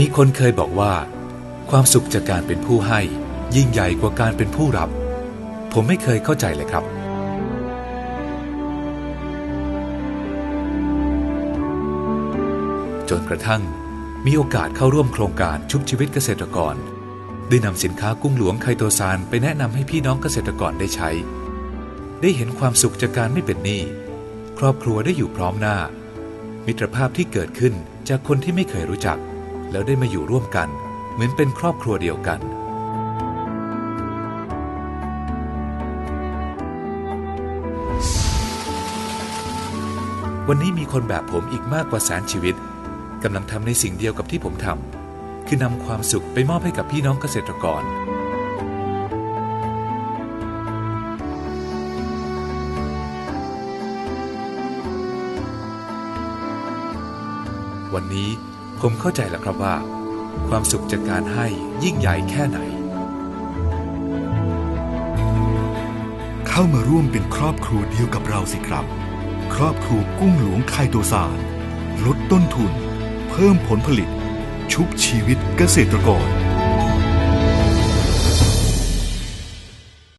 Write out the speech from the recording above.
มีคนเคยบอกว่า ความสุขจากการเป็นผู้ให้ ยิ่งใหญ่กว่าการเป็นผู้รับ ผมไม่เคยเข้าใจเลยครับ จนกระทั่งมีโอกาสเข้าร่วมโครงการชุบชีวิตเกษตรกร ได้นำสินค้ากุ้งหลวงไคโตซานไปแนะนำให้พี่น้องเกษตรกรได้ใช้ ได้เห็นความสุขจากการไม่เป็นหนี้ครอบครัวได้อยู่พร้อมหน้า มิตรภาพที่เกิดขึ้นจากคนที่ไม่เคยรู้จัก แล้วได้มาอยู่ร่วมกัน เหมือนเป็นครอบครัวเดียวกัน วันนี้มีคนแบบผมอีกมากกว่าแสนชีวิตกำลังทำในสิ่งเดียวกับที่ผมทำคือนำความสุขไปมอบให้กับพี่น้องเกษตรกรวันนี้ ผมเข้าใจแล้วครับว่า ความสุขจากการให้ยิ่งใหญ่แค่ไหน เข้ามาร่วมเป็นครอบครัวเดียวกับเราสิครับ ครอบครัวกุ้งหลวงไคโตซานลดต้นทุน เพิ่มผลผลิต ชุบชีวิตเกษตรกร